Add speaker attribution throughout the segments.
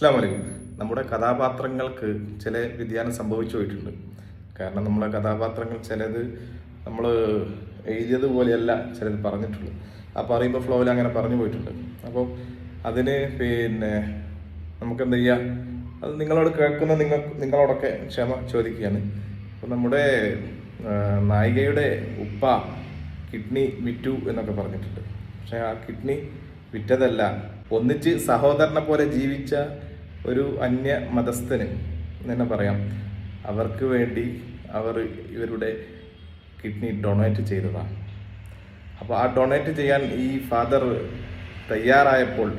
Speaker 1: അസ്സാം വലൈക്കും നമ്മുടെ കഥാപാത്രങ്ങൾക്ക് ചില വ്യതിയാനം സംഭവിച്ചു പോയിട്ടുണ്ട്. കാരണം നമ്മളെ കഥാപാത്രങ്ങൾ ചിലത് നമ്മൾ എഴുതിയതുപോലെയല്ല ചിലത് പറഞ്ഞിട്ടുള്ളത്. ആ പറയുമ്പോൾ ഫ്ലോയിൽ അങ്ങനെ പറഞ്ഞു പോയിട്ടുണ്ട്. അപ്പോൾ അതിന് പിന്നെ നമുക്ക് എന്താ ചെയ്യുക അത് നിങ്ങളോട് കേൾക്കുന്ന നിങ്ങൾ നിങ്ങളോടൊക്കെ ക്ഷമ ചോദിക്കുകയാണ്. അപ്പോൾ നമ്മുടെ നായികയുടെ ഉപ്പ കിഡ്നി വിറ്റു എന്നൊക്കെ പറഞ്ഞിട്ടുണ്ട്. പക്ഷേ ആ കിഡ്നി വിറ്റതല്ല. ഒന്നിച്ച് സഹോദരനെ പോലെ ജീവിച്ച ഒരു അന്യ മതസ്ഥന് തന്നെ പറയാം. അവർക്ക് വേണ്ടി അവർ ഇവരുടെ കിഡ്നി ഡൊണേറ്റ് ചെയ്തതാണ്. അപ്പോൾ ആ ഡൊണേറ്റ് ചെയ്യാൻ ഈ ഫാദർ തയ്യാറായപ്പോൾ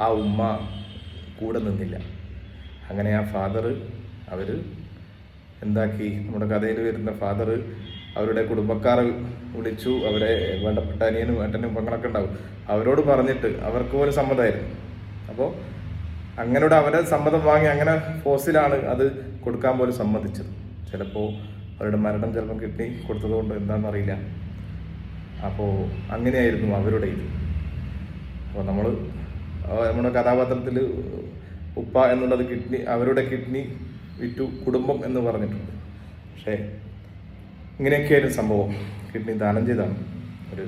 Speaker 1: ആ ഉമ്മ കൂടെ നിന്നില്ല. അങ്ങനെ ആ ഫാദർ അവർ എന്താക്കി? നമ്മുടെ കഥയിൽ വരുന്ന ഫാദർ അവരുടെ കുടുംബക്കാർ വിളിച്ചു. അവരെ വേണ്ടപ്പെട്ട അനിയനും ഏട്ടനും പങ്കളൊക്കെ ഉണ്ടാവും. അവരോട് പറഞ്ഞിട്ട് അവർക്ക് പോലും സമ്മതമായിരുന്നു. അപ്പോൾ അങ്ങനെ അവരെ സമ്മതം വാങ്ങി അങ്ങനെ ഫോഴ്സിലാണ് അത് കൊടുക്കാൻ പോലും സമ്മതിച്ചത്. ചിലപ്പോൾ അവരുടെ മരണം ചിലപ്പോൾ കിഡ്നി കൊടുത്തതുകൊണ്ട് എന്താണെന്നറിയില്ല അപ്പോൾ അങ്ങനെയായിരുന്നു അവരുടെ ഇത്. അപ്പോൾ നമ്മൾ നമ്മുടെ കഥാപാത്രത്തിൽ ഉപ്പ എന്നുള്ളത് കിഡ്നി അവരുടെ കിഡ്നി വിറ്റു കുടുംബം എന്ന് പറഞ്ഞിട്ടുണ്ട്. പക്ഷേ ഇങ്ങനെയൊക്കെയായിരുന്നു സംഭവം. കിഡ്നി ദാനം ചെയ്താണ് ഒരു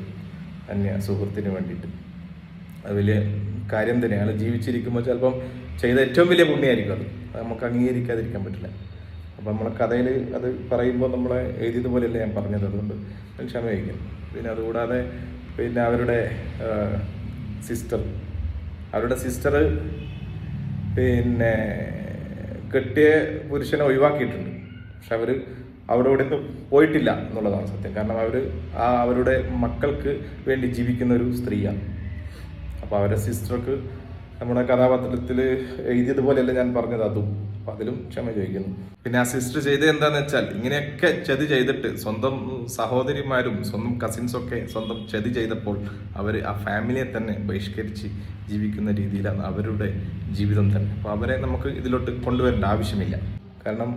Speaker 1: അന്യ സുഹൃത്തിന് വേണ്ടിയിട്ട്. അത് വലിയ കാര്യം തന്നെയാണ്. ജീവിച്ചിരിക്കുമ്പോൾ ചിലപ്പം ചെയ്ത ഏറ്റവും വലിയ പുണ്യമായിരിക്കും അത്. നമുക്ക് അംഗീകരിക്കാതിരിക്കാൻ പറ്റില്ല. അപ്പം നമ്മളെ കഥയിൽ അത് പറയുമ്പോൾ നമ്മളെ എഴുതിയതുപോലെയല്ല ഞാൻ പറഞ്ഞത്. അതുകൊണ്ട് ഞാൻ ക്ഷമയിക്കും പിന്നെ അതുകൂടാതെ പിന്നെ അവരുടെ സിസ്റ്റർ അവരുടെ സിസ്റ്റർ പിന്നെ കെട്ടിയ പുരുഷനെ ഒഴിവാക്കിയിട്ടുണ്ട്. പക്ഷെ അവർ അവിടെ ഇവിടെ നിന്ന് പോയിട്ടില്ല എന്നുള്ളതാണ് സത്യം. കാരണം അവർ ആ അവരുടെ മക്കൾക്ക് വേണ്ടി ജീവിക്കുന്ന ഒരു സ്ത്രീയാണ്. അപ്പോൾ അവരുടെ സിസ്റ്റർക്ക് നമ്മുടെ കഥാപാത്രത്തിൽ എഴുതിയതുപോലെയല്ല ഞാൻ പറഞ്ഞത്. അതും അപ്പം അതിലും ക്ഷമ ചോദിക്കുന്നു. പിന്നെ സിസ്റ്റർ ചെയ്തത് എന്താന്ന് വെച്ചാൽ ഇങ്ങനെയൊക്കെ ചതി ചെയ്തിട്ട് സ്വന്തം സഹോദരിമാരും സ്വന്തം കസിൻസും ഒക്കെ സ്വന്തം ചതി ചെയ്തപ്പോൾ അവർ ആ ഫാമിലിയെ തന്നെ ബഹിഷ്കരിച്ച് ജീവിക്കുന്ന രീതിയിലാണ് അവരുടെ ജീവിതം തന്നെ. അപ്പോൾ അവരെ നമുക്ക് ഇതിലോട്ട് കൊണ്ടുവരേണ്ട ആവശ്യമില്ല. കാരണം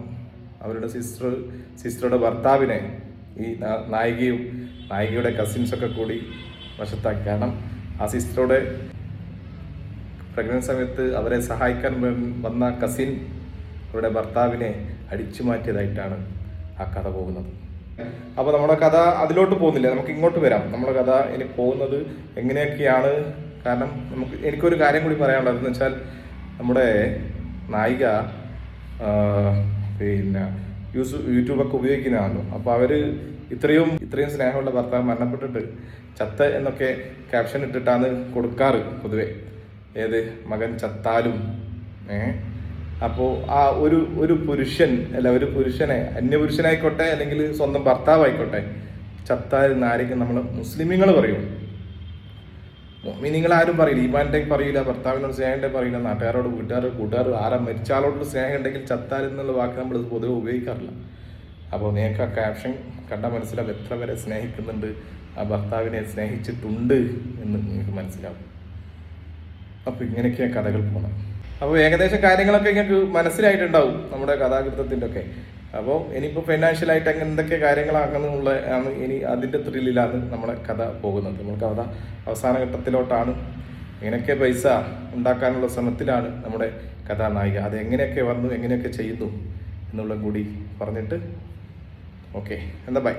Speaker 1: അവരുടെ സിസ്റ്റർ സിസ്റ്ററുടെ ഭർത്താവിനെ ഈ നായികയും നായികയുടെ കസിൻസൊക്കെ കൂടി വശത്താക്കി. കാരണം ആ സിസ്റ്ററോടെ പ്രഗ്നന്റ് സമയത്ത് അവരെ സഹായിക്കാൻ വന്ന കസിൻ അവരുടെ ഭർത്താവിനെ അടിച്ചു മാറ്റിയതായിട്ടാണ് ആ കഥ പോകുന്നത്. അപ്പോൾ നമ്മുടെ കഥ അതിലോട്ട് പോകുന്നില്ല. നമുക്ക് ഇങ്ങോട്ട് വരാം. നമ്മുടെ കഥ ഇനി പോകുന്നത് എങ്ങനെയൊക്കെയാണ്? കാരണം നമുക്ക് എനിക്കൊരു കാര്യം കൂടി പറയാനുള്ളത്. വെച്ചാൽ നമ്മുടെ നായിക പിന്നെ യൂസ് യൂട്യൂബൊക്കെ ഉപയോഗിക്കുന്നതാണല്ലോ അപ്പോൾ അവർ ഇത്രയും ഇത്രയും സ്നേഹമുള്ള ഭർത്താവ് മരണപ്പെട്ടിട്ട് ചത്ത എന്നൊക്കെ ക്യാപ്ഷൻ ഇട്ടിട്ടാണ് കൊടുക്കാറ് പൊതുവെ. ഏത്? മകൻ ചത്താലും. ഏ? അപ്പോൾ ആ ഒരു ഒരു പുരുഷൻ അല്ല ഒരു പുരുഷനെ അന്യപുരുഷനായിക്കോട്ടെ അല്ലെങ്കിൽ സ്വന്തം ഭർത്താവായിക്കോട്ടെ ചത്താൽ ആരെങ്കിലും നമ്മൾ മുസ്ലിമീങ്ങൾ പറയും. നിങ്ങൾ ആരും പറയില്ല. ഈമാന്റെ പറയില്ല ഭർത്താവിനോട് സ്നേഹന്റെ പറയില്ല നാട്ടുകാരോട് വീട്ടുകാരോട് കൂട്ടുകാർ ആരാ മരിച്ച ആളോട് സ്നേഹം ഉണ്ടെങ്കിൽ ചത്താൽ എന്നുള്ള വാക്ക് നമ്മൾ പൊതുവെ ഉപയോഗിക്കാറില്ല. അപ്പോൾ നിങ്ങൾക്ക് ആ ക്യാപ്ഷൻ കണ്ടാൽ മനസ്സിലാവും എത്ര വരെ സ്നേഹിക്കുന്നുണ്ട് ആ ഭർത്താവിനെ സ്നേഹിച്ചിട്ടുണ്ട് എന്ന് നിങ്ങൾക്ക് മനസ്സിലാവും. അപ്പോൾ ഇങ്ങനെയൊക്കെയാണ് കഥകൾ പോകണം അപ്പോൾ ഏകദേശം കാര്യങ്ങളൊക്കെ നിങ്ങൾക്ക് മനസ്സിലായിട്ടുണ്ടാവും നമ്മുടെ കഥാകൃത്തത്തിന്റെ ഒക്കെ അപ്പോൾ ഇനിയിപ്പോൾ ഫൈനാൻഷ്യലായിട്ട് അങ്ങനെ എന്തൊക്കെ കാര്യങ്ങളാകുന്നുള്ള ആണ് ഇനി അതിന്റെ ത്രില്ലിലാണ് നമ്മുടെ കഥ പോകുന്നത്. നമ്മൾ കഥ അവസാന ഘട്ടത്തിലോട്ടാണ്. ഇങ്ങനെയൊക്കെ പൈസ ഉണ്ടാക്കാനുള്ള ശ്രമത്തിലാണ് നമ്മുടെ കഥാനായിക. അത് എങ്ങനെയൊക്കെ വന്നു എങ്ങനെയൊക്കെ ചെയ്യുന്നു എന്നുള്ളത് കൂടി പറഞ്ഞിട്ട് ഓക്കെ എന്താ ബൈ